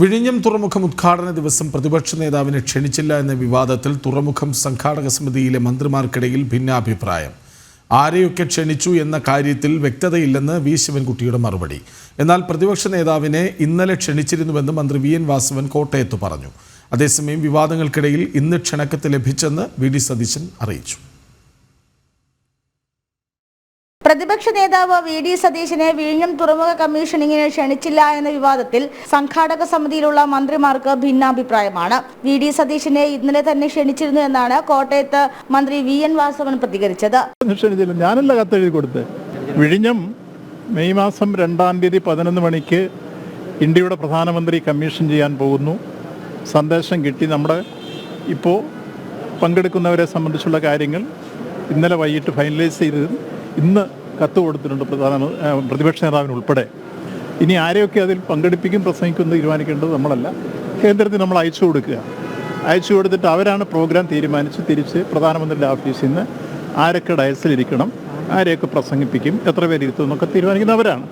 വിഴിഞ്ഞം തുറമുഖം ഉദ്ഘാടന ദിവസം പ്രതിപക്ഷ നേതാവിനെ ക്ഷണിച്ചില്ല എന്ന വിവാദത്തിൽ തുറമുഖം സംഘാടക സമിതിയിലെ മന്ത്രിമാർക്കിടയിൽ ഭിന്നാഭിപ്രായം. ആരെയൊക്കെ ക്ഷണിച്ചു എന്ന കാര്യത്തിൽ വ്യക്തതയില്ലെന്ന് വി. ശിവൻകുട്ടിയുടെ മറുപടി. എന്നാൽ പ്രതിപക്ഷ നേതാവിനെ ഇന്നലെ ക്ഷണിച്ചിരുന്നുവെന്ന് മന്ത്രി വി. എൻ. വാസവൻ കോട്ടയത്ത് പറഞ്ഞു. അതേസമയം വിവാദങ്ങൾക്കിടയിൽ ഇന്ന് ക്ഷണക്കത്ത് ലഭിച്ചെന്ന് വി. ഡി. സതീശൻ അറിയിച്ചു. പ്രതിപക്ഷ നേതാവ് വി ഡി സതീശനെ വിഴിഞ്ഞം തുറമുഖ കമ്മീഷനിങ്ങിന് ക്ഷണിച്ചില്ല എന്ന വിവാദത്തിൽ സംഘാടക സമിതിയിലുള്ള മന്ത്രിമാർക്ക് ഭിന്നാഭിപ്രായമാണ്. വി ഡി സതീശനെ ഇന്നലെ തന്നെ ക്ഷണിച്ചിരുന്നു എന്നാണ് കോട്ടയത്ത് മന്ത്രി വി എൻ വാസവൻ പ്രതികരിച്ചത്. ഞാനല്ല കത്തെഴുതി കൊടുത്ത്. വിഴിഞ്ഞം മെയ് മാസം രണ്ടാം തീയതി പതിനൊന്ന് മണിക്ക് ഇന്ത്യയുടെ പ്രധാനമന്ത്രി കമ്മീഷൻ ചെയ്യാൻ പോകുന്നു. സന്ദേശം കിട്ടി. നമ്മുടെ ഇപ്പോൾ പങ്കെടുക്കുന്നവരെ സംബന്ധിച്ചുള്ള കാര്യങ്ങൾ ഇന്നലെ വൈകിട്ട് ഫൈനലൈസ് ചെയ്ത് ഇന്ന് കത്ത് കൊടുത്തിട്ടുണ്ട് പ്രധാന പ്രതിപക്ഷ നേതാവിനുൾപ്പെടെ. ഇനി ആരെയൊക്കെ അതിൽ പങ്കെടുപ്പിക്കും പ്രസംഗിക്കും തീരുമാനിക്കേണ്ടത് നമ്മളല്ല. കേന്ദ്രത്തിൽ നമ്മൾ അയച്ചു കൊടുക്കുക. അയച്ചു കൊടുത്തിട്ട് അവരാണ് പ്രോഗ്രാം തീരുമാനിച്ച് തിരിച്ച് പ്രധാനമന്ത്രിയുടെ ഓഫീസിൽ നിന്ന് ആരൊക്കെ ഡയസിലിരിക്കണം ആരെയൊക്കെ പ്രസംഗിപ്പിക്കും എത്ര പേരിരുത്തും എന്നൊക്കെ തീരുമാനിക്കുന്നവരാണ്.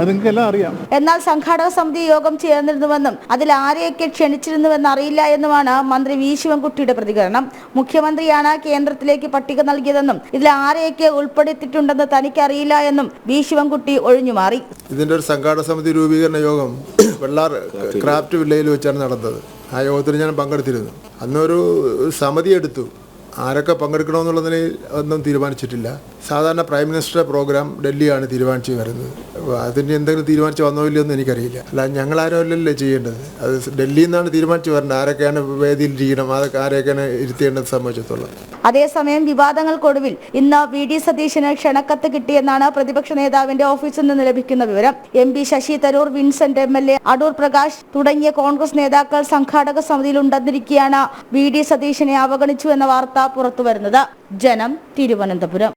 അത് അറിയാം. എന്നാൽ സംഘാടക സമിതി യോഗം ചേർന്നിരുന്നുവെന്നും അതിൽ ആരെയൊക്കെ ക്ഷണിച്ചിരുന്നുവെന്ന് അറിയില്ല എന്നുമാണ് മന്ത്രി വി ശിവൻകുട്ടിയുടെ പ്രതികരണം. മുഖ്യമന്ത്രിയാണ് കേന്ദ്രത്തിലേക്ക് പട്ടിക നൽകിയതെന്നും ഇതിൽ ആരെയൊക്കെ ഉൾപ്പെടുത്തിയിട്ടുണ്ടെന്ന് തനിക്കറിയില്ല എന്നും വി ശിവൻകുട്ടി ഒഴിഞ്ഞുമാറി. ഇതിന്റെ ഒരു സംഘാടക സമിതി രൂപീകരണ യോഗം വെള്ളാർ ക്രാഫ്റ്റ് വില്ലയിൽ വെച്ചാണ് നടന്നത്. ആ യോഗത്തിൽ ഞാൻ പങ്കെടുത്തിരുന്നു. അന്നൊരു സമിതി എടുത്തു. ആരൊക്കെ പങ്കെടുക്കണമെന്നുള്ളതിന് ഒന്നും തീരുമാനിച്ചിട്ടില്ല. സാധാരണ പ്രൈം മിനിസ്റ്ററുടെ പ്രോഗ്രാം ഡൽഹിയാണ് തീരുമാനിച്ചു വരുന്നത്. അതിന് എന്തെങ്കിലും തീരുമാനിച്ച് വന്നോ ഇല്ലയോ എനിക്കറിയില്ല. അല്ല ഞങ്ങളാരും അല്ലല്ലേ ചെയ്യേണ്ടത്. അത് ഡൽഹിയിൽ നിന്നാണ് തീരുമാനിച്ചു വരേണ്ടത്. ആരൊക്കെയാണ് വേദിയിൽ ഇരിക്കണം അതൊക്കെ ആരെയൊക്കെയാണ് ഇരുത്തേണ്ടത് സംബന്ധിച്ചിടത്തോളം. അതേസമയം വിവാദങ്ങൾക്കൊടുവിൽ ഇന്ന് വി ഡി സതീശന് ക്ഷണക്കത്ത് കിട്ടിയെന്നാണ് പ്രതിപക്ഷ നേതാവിന്റെ ഓഫീസിൽ നിന്ന് ലഭിക്കുന്ന വിവരം. M P Shashi Tharoor Vincent M L A Adoor Prakash തുടങ്ങിയ കോൺഗ്രസ് നേതാക്കൾ സംഘാടക സമിതിയിൽ ഉണ്ടെന്നിരിക്കെയാണ് വി ഡി സതീശനെ അവഗണിച്ചു എന്ന വാർത്ത പുറത്തുവരുന്നത്. ജനം തിരുവനന്തപുരം.